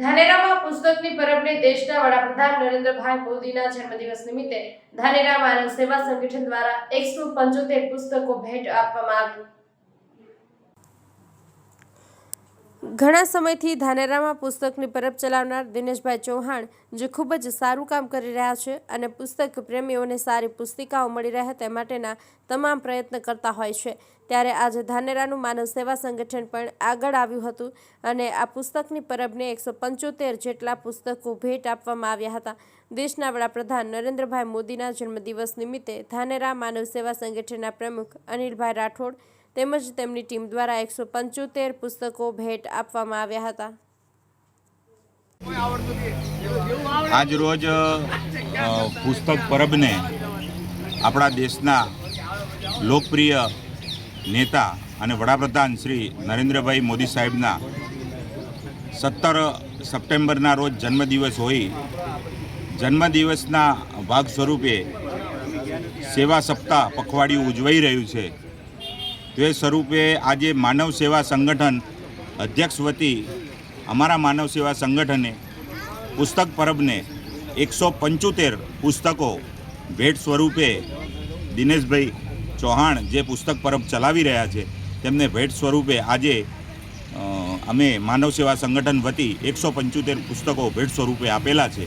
ધાનેરામાં પુસ્તકની પરબને દેશના વડાપ્રધાન નરેન્દ્રભાઈ મોદીના જન્મદિવસ નિમિત્તે ધાનેરા માનવ સેવા સંગઠન દ્વારા એકસો પંચોતેર પુસ્તકો ભેટ આપવામાં આવી. ઘણા સમયથી ધાનેરામાં પુસ્તકની પરબ ચલાવનાર દિનેશભાઈ ચૌહાણ, જે ખૂબ જ સારું કામ કરી રહ્યા છે અને પુસ્તક પ્રેમીઓને સારી પુસ્તિકાઓ મળી રહે તે માટેના તમામ પ્રયત્ન કરતા હોય છે. ત્યારે આજે ધાનેરાનું માનવ સેવા સંગઠન પણ આગળ આવ્યું હતું અને આ પુસ્તકની પરબને એકસો પંચોતેર જેટલા પુસ્તકો ભેટ આપવામાં આવ્યા હતા. દેશના વડાપ્રધાન નરેન્દ્રભાઈ મોદીના જન્મદિવસ નિમિત્તે ધાનેરા માનવ સેવા સંગઠનના પ્રમુખ અનિલભાઈ રાઠોડ તેમજ તેમની ટીમ દ્વારા એકસો પંચોતેર પુસ્તકો ભેટ આપવામાં આવ્યા હતા. આજ રોજ પુસ્તક પરબને આપણા દેશના લોકપ્રિય નેતા અને વડાપ્રધાન શ્રી નરેન્દ્રભાઈ મોદી સાહેબના સત્તર સપ્ટેમ્બરના રોજ જન્મદિવસ હોય જન્મદિવસના ભાગ સ્વરૂપે સેવા સપ્તાહ પખવાડિયું ઉજવાઈ રહ્યું છે. તે સ્વરૂપે આજે માનવ સેવા સંગઠન અધ્યક્ષ વતી અમારા માનવ સેવા સંગઠને પુસ્તક પરબને એકસો પંચોતેર પુસ્તકો ભેટ સ્વરૂપે દિનેશભાઈ ચૌહાણ જે પુસ્તક પરબ ચલાવી રહ્યા છે, તેમને ભેટ સ્વરૂપે આજે અમે માનવ સેવા સંગઠન વતી એકસો પંચોતેર પુસ્તકો ભેટ સ્વરૂપે આપેલા છે.